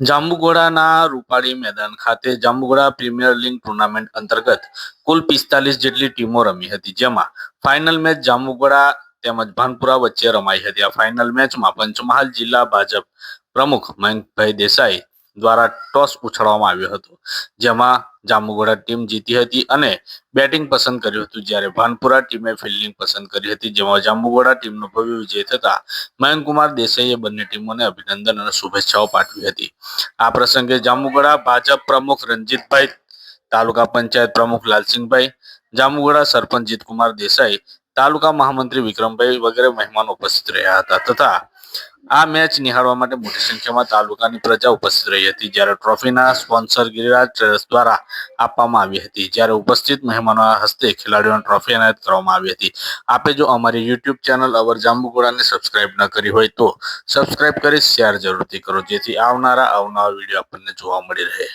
જાંબુઘોડાના રૂપાળી મેદાન ખાતે Jambughoda premier league tournament અંતર્ગત કુલ પિસ્તાલીસ જેટલી ટીમો રમી હતી. જેમાં ફાઇનલ મેચ જાંબુગોડા તેમજ ભાનપુરા વચ્ચે રમાઈ હતી. આ ફાઇનલ મેચમાં પંચમહાલ જિલ્લા ભાજપ પ્રમુખ મયંકભાઈ દેસાઈ દ્વારા ટોસ ઉછાળવામાં આવ્યો હતો. જેમાં જાંબુઘોડા ટીમ જીતી હતી અને બેટિંગ પસંદ કર્યું હતું. જ્યારે ભાનપુરા ટીમે ફિલ્ડિંગ પસંદ કરી હતી, જેમાં જાંબુઘોડા ટીમનો ભવ્ય વિજય થતા મયંકુમાર દેસાઈએ બંને ટીમોને અભિનંદન અને શુભેચ્છાઓ પાઠવી હતી. આ પ્રસંગે જાંબુઘોડા ભાજપ પ્રમુખ રણજીતભાઈ, તાલુકા પંચાયત પ્રમુખ લાલસિંહભાઈ, જાંબુઘોડા સરપંચ જીતકુમાર દેસાઈ, તાલુકા મહામંત્રી વિક્રમભાઈ વગેરે મહેમાનો ઉપસ્થિત રહ્યા હતા તથા આ મેચ નિહાળવા માટે મોટી સંખ્યામાં તાલુકાની પ્રજા ઉપસ્થિત રહી હતી, જ્યારે ટ્રોફીના સ્પોન્સર ગિરિરાજ ટ્રેડર્સ દ્વારા આપવામાં આવી હતી. જ્યારે ઉપસ્થિત મહેમાનોના હસ્તે ખેલાડીઓને ટ્રોફી એનાયત કરવામાં આવી હતી. આપે જો અમારી યુટ્યુબ ચેનલ અવર જાંબુગોળાને સબસ્ક્રાઇબ ન કરી હોય તો સબસ્ક્રાઇબ કરી શેર જરૂરથી કરો, જેથી આવનારા અવનવા વીડિયો આપણને જોવા મળી રહે.